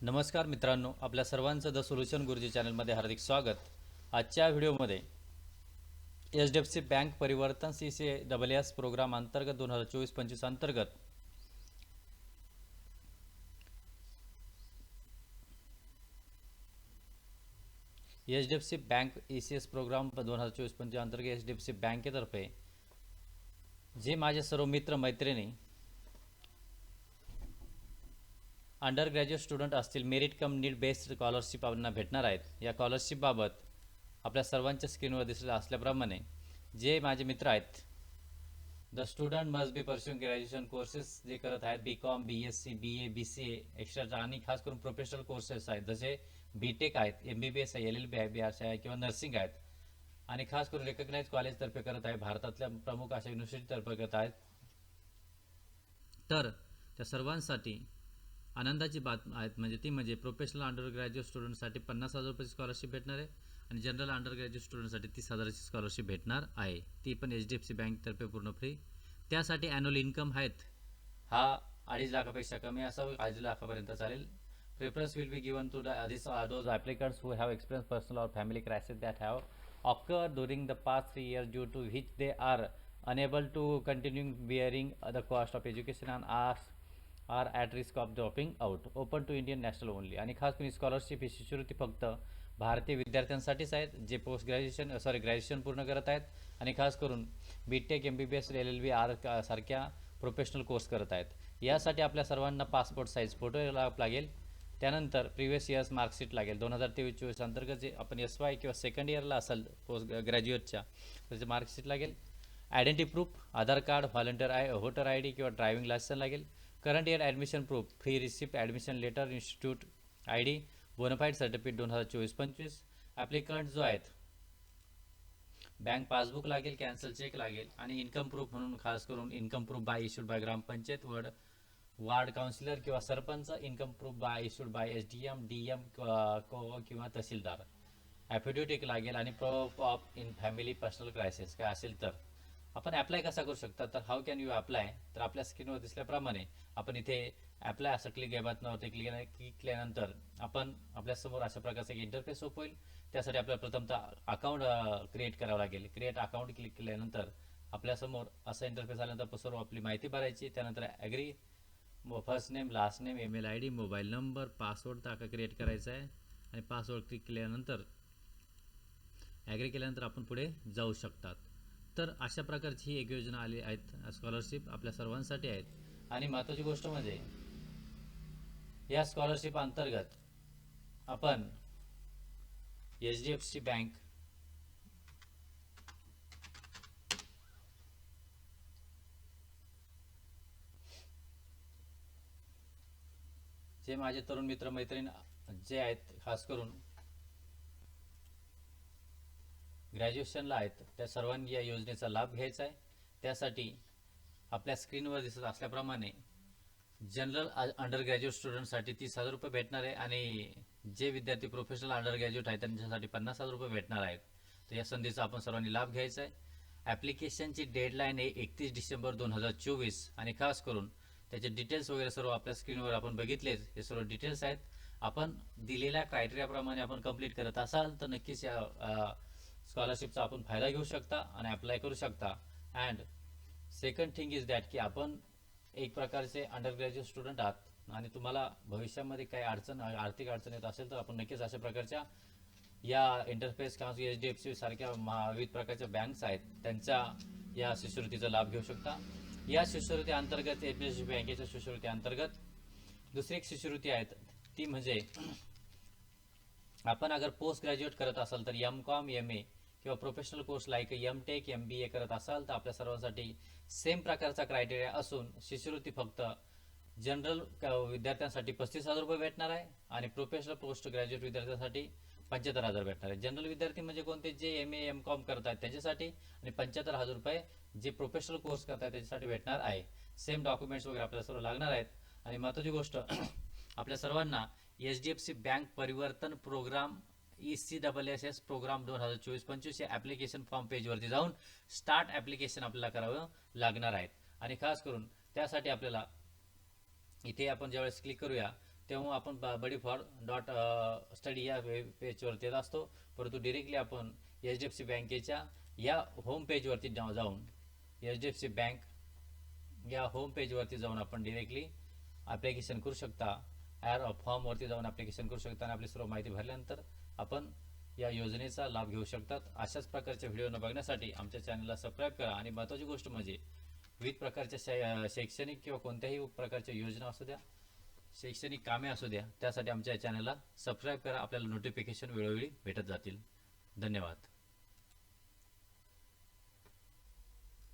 नमस्कार मित्रांनो आपल्या सर्वांचं द सोल्युशन गुरुजी चॅनलमध्ये हार्दिक स्वागत. आजच्या व्हिडिओमध्ये H D F C bank Parivartan C C double S program अंतर्गत दोन हजार चोवीस पंचवीस अंतर्गत H D F C bank E C S program दोन हजार चोवीस पंचवीस अंतर्गत एच डी एफ सी बँकेतर्फे जे माझे सर्व मित्र मैत्रिणी अंडर ग्रॅज्युएट स्टुडंट असतील merit cum need based scholarship आपल्याला भेटणार आहेत. या स्कॉलरशिपबाबत आपल्या सर्वांच्या स्क्रीनवर दिसलेलं असल्याप्रमाणे जे माझे मित्र आहेत the student must be pursuing graduation courses जे करत आहेत B com B S C B A B C A extra आणि खास करून प्रोफेशनल कोर्सेस आहेत. जसे बी टेक आहेत एम बी बी एस आहे एल एल बी आहे बी आर सी आहे किंवा नर्सिंग आहेत. आणि खास करून रेकग्नाइज कॉलेजतर्फे करत आहे भारतातल्या प्रमुख अशा युनिव्हर्सिटीतर्फे करत आहेत. तर त्या सर्वांसाठी आनंदाची बात आहेत. म्हणजे ती म्हणजे प्रोफेशनल अंडर ग्रॅज्युएट स्टुडंटसाठी पन्नास हजार रुपयाची स्कॉलरशिप भेटणार आहे आणि जनरल अंडर ग्रॅज्युएट स्टुडंटसाठी तीस हजाराची स्कॉलरशिप भेटणार आहे. ती पण एच डी एफ सी बँकतर्फे पूर्ण फ्री त्यासाठी ॲन्युअल इन्कम आहेत. हा अडीच लाखापेक्षा कमी असावं अडीच लाखापर्यंत चालेल. Preference will be given to this those applicants who have experience personal or family crisis that have occur during the past three years due to which they are unable to continue bearing the cost of education and arts are at risk of dropping out open to Indian national only. आणि खास करून scholarship ही शिष्यवृत्ती फक्त भारतीय विद्यार्थ्यांसाठीच आहेत जे post graduation sorry graduation पूर्ण करत आहेत. आणि खास करून B tech M B B S L L B R सारख्या प्रोफेशनल कोर्स करत आहेत. यासाठी आपल्या सर्वांना पासपोर्ट साईज फोटो लागेल. त्यानंतर प्रिव्हियस इयर्स मार्कशीट लागेल. दोन हजार तेवीस चोवीस अंतर्गत जे आपण एस वाय किंवा सेकंड इयरला असेल पोस्ट ग्रॅज्युएटच्या त्याचे मार्कशीट लागेल. Identity proof Aadhaar card volunteer I voter I D किंवा ड्रायव्हिंग लायसन लागेल. Current year admission proof free receipt admission letter institute I D bonafide certificate दोन हजार चोवीस पंचवीस ॲप्लिकंट जो आहेत बँक पासबुक लागेल कॅन्सल चेक लागेल आणि इन्कम प्रूफ म्हणून खास करून income proof by issued by gram panchayat वड वार्ड काउन्सिलर किंवा sarpanch income proof by issued by S D M D M किंवा तहसीलदार. ॲफिडेविट एक लागेल आणि proof of in family personal crisis काय असेल तर. आपण अप्लाय कसा करू शकता? तर हाऊ कॅन यू अप्लाय तर आपल्या स्क्रीनवर दिसल्याप्रमाणे आपण इथे अप्लाय असं क्लिक या बटनावरती क्लिक क्लिक केल्यानंतर आपण आपल्यासमोर अशा प्रकारचा एक इंटरफेस ओप होईल. त्यासाठी आपल्याला प्रथमतः अकाउंट क्रिएट करावं लागेल. क्रिएट अकाउंट क्लिक केल्यानंतर आपल्यासमोर असा इंटरफेस आल्यानंतर सर्व आपली माहिती भरायची. त्यानंतर agree first name last name email I D mobile number password टाका क्रिएट करायचा आहे. आणि पासवर्ड क्लिक केल्यानंतर ॲग्री केल्यानंतर आपण पुढे जाऊ शकतात. तर अशा प्रकारची एक योजना आली आहेत स्कॉलरशिप आपल्या सर्वांसाठी आहेत. आणि महत्त्वाची गोष्ट म्हणजे या स्कॉलरशिप अंतर्गत आपण H D F C bank जे माझे तरुण मित्र मैत्रीण जे आहेत खास करून ग्रॅज्युएशनला आहेत. त्या सर्वांनी या योजनेचा लाभ घ्यायचा आहे. त्यासाठी आपल्या स्क्रीनवर दिसत असल्याप्रमाणे जनरल अंडर ग्रॅज्युएट स्टुडंटसाठी तीस हजार रुपये भेटणार आहे आणि जे विद्यार्थी प्रोफेशनल अंडर ग्रॅज्युएट आहेत त्यांच्यासाठी पन्नास हजार रुपये भेटणार आहेत. तर या संधीचा आपण सर्वांनी लाभ घ्यायचा आहे. ॲप्लिकेशनची डेडलाईन आहे एकतीस डिसेंबर दोन हजार चोवीस आणि खास करून त्याचे डिटेल्स वगैरे सर्व आपल्या स्क्रीनवर आपण बघितलेच हे सर्व डिटेल्स आहेत. आपण दिलेल्या क्रायटेरियाप्रमाणे आपण कंप्लीट करत असाल तर नक्कीच या स्कॉलरशिपचा आपण फायदा घेऊ शकता आणि अप्लाय करू शकता. And second thing is that की आपण एक प्रकारचे अंडर ग्रॅज्युएट स्टुडंट आहात आणि तुम्हाला भविष्यामध्ये काही अडचण आर्थिक अडचण येत असेल तर आपण नक्कीच अशा प्रकारच्या या इंटरफेस किंवा एच डी एफ सी सारख्या विविध प्रकारच्या बँक्स आहेत त्यांच्या या शिष्यवृत्तीचा लाभ घेऊ शकता. या शिष्यवृत्ती अंतर्गत एच डी एफ सी बँकेच्या शिष्यवृत्ती अंतर्गत दुसरी एक शिष्यवृत्ती आहेत ती म्हणजे आपण अगर पोस्ट ग्रॅज्युएट करत असाल तर एम कॉम एम ए किंवा professional course like M tech M B A करत असाल तर आपल्या सर्वांसाठी सेम प्रकारचा क्रायटेरिया असून शिष्यवृत्ती फक्त जनरल विद्यार्थ्यांसाठी पस्तीस हजार रुपये भेटणार आहे आणि प्रोफेशनल पोस्ट ग्रॅज्युएट विद्यार्थ्यांसाठी पंच्याहत्तर हजार भेटणार आहे. जनरल विद्यार्थी म्हणजे कोणते? जे एम ए एम कॉम करत आहेत त्याच्यासाठी आणि पंच्याहत्तर हजार रुपये जे प्रोफेशनल कोर्स करत आहेत भेटणार आहे. सेम डॉक्युमेंट्स वगैरे आपल्याला सर्व लागणार आहेत. आणि महत्त्वाची गोष्ट आपल्या सर्वांना H D F C bank Parivartan program E C double S S program दोन हजार चोवीस पंचवीस या ॲप्लिकेशन फॉर्म पेजवरती जाऊन स्टार्ट ॲप्लिकेशन आपल्याला करावं लागणार आहेत. आणि खास करून त्यासाठी आपल्याला इथे आपण ज्यावेळेस क्लिक करूया तेव्हा आपण बडी फॉर डॉट स्टडी या वे पेजवरती येत असतो. परंतु डिरेक्टली आपण एच डी एफ सी बँकेच्या या होम पेजवरती जाऊन H D F C bank या होम पेजवरती जाऊन आपण डिरेक्टली ॲप्लिकेशन करू शकता. ॲर फॉर्मवरती जाऊन ॲप्लिकेशन करू शकता आणि आपली सर्व माहिती भरल्यानंतर आपण या योजनेचा लाभ घेऊ शकतात. अशाच प्रकारच्या व्हिडिओ न बघण्यासाठी आमच्या चॅनलला सबस्क्राईब करा. आणि महत्त्वाची गोष्ट म्हणजे विविध प्रकारच्या शै शैक्षणिक किंवा कोणत्याही प्रकारच्या योजना असू द्या शैक्षणिक कामे असू द्या त्यासाठी आमच्या चॅनलला सबस्क्राईब करा. आपल्याला नोटिफिकेशन वेळोवेळी भेटत जातील. धन्यवाद.